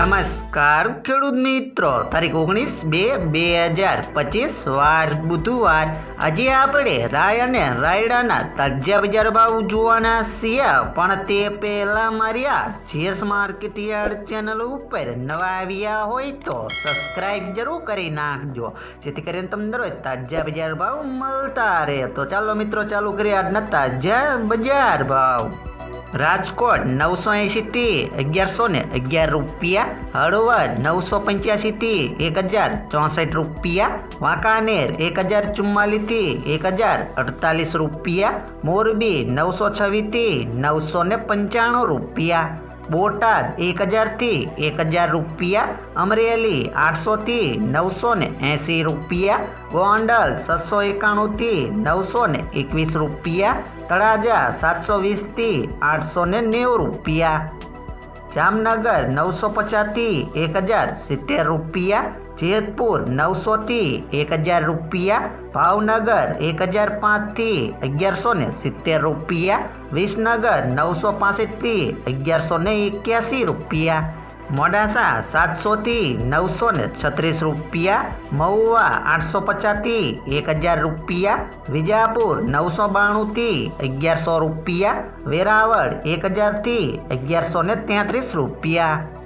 નમસ્કાર, ખેડૂત મિત્રો. તારીખ ઓગણીસ બે બે હજાર પચીસ, વાર બુધવાર. આજે આપણે રાય અને રાયડાના તાજા બજાર ભાવ જોવાના છીએ. પણ તે પહેલા મારી આ માર્કેટ યાર્ડ ચેનલ ઉપર નવા આવ્યા હોય તો સબસ્ક્રાઇબ જરૂર કરી નાખજો. જેથી કરીને તમને દરરોજ તાજા બજાર ભાવ મળતા રહે. તો ચાલો મિત્રો, ચાલુ કરીએ આજના તાજા બજાર ભાવ. રાજકોટ નવસો એંશીથી અગિયારસો ને અગિયાર રૂપિયા, હળવદ નવસો પંચ્યાસીથી એક હજાર ચોસઠ રૂપિયા, વાંકાનેર એક હજાર ચુમ્માલીસથી એક હજાર અડતાલીસ રૂપિયા, મોરબી નવસો છવ્વીસથી નવસો ને પંચાણું રૂપિયા. બોટાદ એક હજારથી એક હજાર રૂપિયા, અમરેલી આઠસોથી નવસો ને એંસી રૂપિયા, ગોંડલ છસો એકાણુંથી નવસો ને એકવીસ રૂપિયા, તળાજા સાતસો વીસથી આઠસો ને નેવું રૂપિયા, જામનગર નવસો પચાસથી એક હજાર સિત્તેર રૂપિયા જેતપુર નવસોથી એક હજાર રૂપિયા ભાવનગર એક હજાર પાંચથી અગિયારસો ને સિત્તેર રૂપિયા વિસનગર નવસો પાસઠથી અગિયારસો ને એક્યાસી રૂપિયા મોડાસા સાતસોથી નવસો ને છત્રીસ રૂપિયા મહુવા આઠસો પચાસથી એક હજાર રૂપિયા વિજાપુર નવસો બાણુંથી અગિયારસો રૂપિયા વેરાવળ એક હજારથી અગિયારસો ને તેત્રીસ રૂપિયા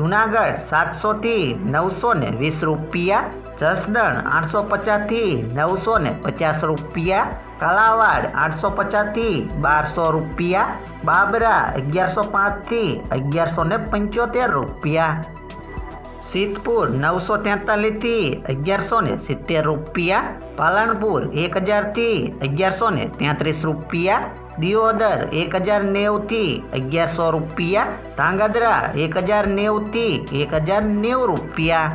જુનાગઢ સાતસોથી નવસો ને વીસ રૂપિયા, જસદણ આઠસો પચાસથી નવસો ને પચાસ રૂપિયા, કાલાવાડ આઠસો પચાસથી બારસો રૂપિયા, બાબરા અગિયારસો પાંચથી અગિયારસો ને પંચોતેર રૂપિયા. સિદ્ધપુર નવસો તેતાલીસથી અગિયારસો ને સિત્તેર રૂપિયા, પાલનપુર એક હજારથી અગિયારસો ને તેત્રીસ રૂપિયા, દિયોદર એક હજાર નેવથી અગિયારસો રૂપિયા, ધાંગધ્રા એક હજાર નેવથી એક હજાર નેવું રૂપિયા.